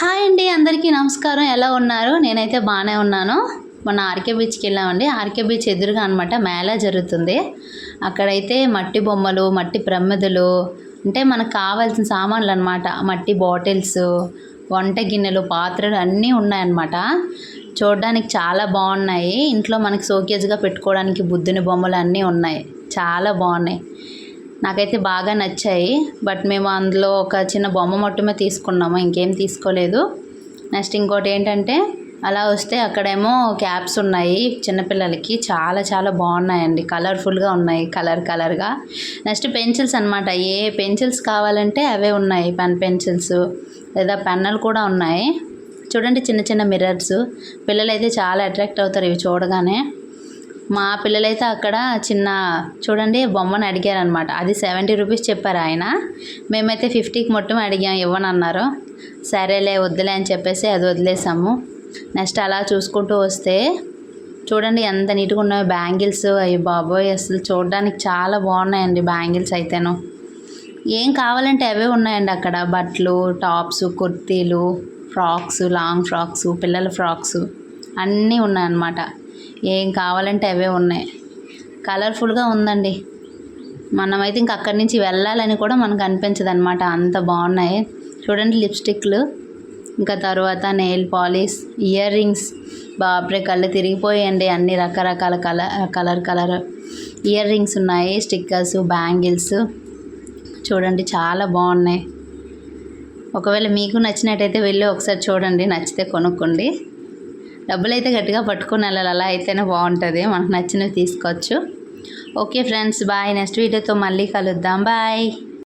Hi అండి అందరికీ నమస్కారం. ఎలా ఉన్నారు? నేనైతే బాగానే ఉన్నాను. మొన్న ఆర్కే బీచ్కి వెళ్ళామండి. ఆర్కే బీచ్ ఎదురుగా అనమాట మేళా జరుగుతుంది. అక్కడైతే మట్టి బొమ్మలు మట్టి ప్రమిదలు అంటే మనకు కావాల్సిన సామాన్లు అనమాట మట్టి బాటిల్స్ వంట గిన్నెలు పాత్రలు అన్నీ ఉన్నాయన్నమాట. చూడడానికి చాలా బాగున్నాయి. ఇంట్లో మనకి షోకేజ్గా పెట్టుకోవడానికి బుద్ధుని బొమ్మలు అన్నీ ఉన్నాయి. చాలా బాగున్నాయి. నాకైతే బాగా నచ్చాయి. బట్ మేము అందులో ఒక చిన్న బొమ్మ మొట్టమే తీసుకున్నాము. ఇంకేం తీసుకోలేదు. నెక్స్ట్ ఇంకోటి ఏంటంటే అలా వస్తే అక్కడేమో క్యాప్స్ ఉన్నాయి చిన్నపిల్లలకి. చాలా చాలా బాగున్నాయండి. కలర్ఫుల్గా ఉన్నాయి. కలర్ కలర్గా. నెక్స్ట్ పెన్సిల్స్ అనమాట ఏ పెన్సిల్స్ కావాలంటే అవే ఉన్నాయి. పెన్ పెన్సిల్స్ లేదా పెన్నులు కూడా ఉన్నాయి. చూడండి చిన్న చిన్న మిర్రర్స్. పిల్లలైతే చాలా అట్రాక్ట్ అవుతారు ఇవి చూడగానే. మా పిల్లలైతే అక్కడ చిన్న చూడండి బొమ్మను అడిగారనమాట. అది సెవెంటీ రూపీస్ చెప్పారు ఆయన. మేమైతే ఫిఫ్టీకి మొత్తం అడిగాం ఇవ్వనన్నారు. సరేలే వద్దులే అని చెప్పేసి అది వదిలేసాము. నెక్స్ట్ అలా చూసుకుంటూ వస్తే చూడండి ఎంత నీట్గా ఉన్నాయో బ్యాంగిల్స్. అవి బాబోయ్ అసలు చూడడానికి చాలా బాగున్నాయండి బ్యాంగిల్స్ అయితేను. ఏం కావాలంటే అవే ఉన్నాయండి అక్కడ. బట్టలు టాప్స్ కుర్తీలు ఫ్రాక్స్ లాంగ్ ఫ్రాక్స్ పిల్లల ఫ్రాక్స్ అన్నీ ఉన్నాయన్నమాట. ఏం కావాలంటే అవే ఉన్నాయి. కలర్ఫుల్గా ఉందండి. మనమైతే ఇంక అక్కడి నుంచి వెళ్ళాలని కూడా మనకు అనిపించదు అనమాట అంత బాగున్నాయి. చూడండి లిప్స్టిక్లు. ఇంకా తర్వాత నెయిల్ పాలిష్ ఇయర్ రింగ్స్. బాబ్రే కళ్ళు తిరిగిపోయండి అన్ని రకరకాల colour colour colour. Ear rings ఉన్నాయి స్టిక్కర్స్ బ్యాంగిల్స్. చూడండి చాలా బాగున్నాయి. ఒకవేళ మీకు నచ్చినట్టయితే వెళ్ళి ఒకసారి చూడండి. నచ్చితే కొనుక్కోండి. డబ్బులు అయితే గట్టిగా పట్టుకుని వెళ్ళాలి. అలా అయితేనే బాగుంటుంది. మనకు నచ్చినవి తీసుకోవచ్చు. Okay friends bye. నెక్స్ట్ వీడియోతో మళ్ళీ కలుద్దాం. బాయ్.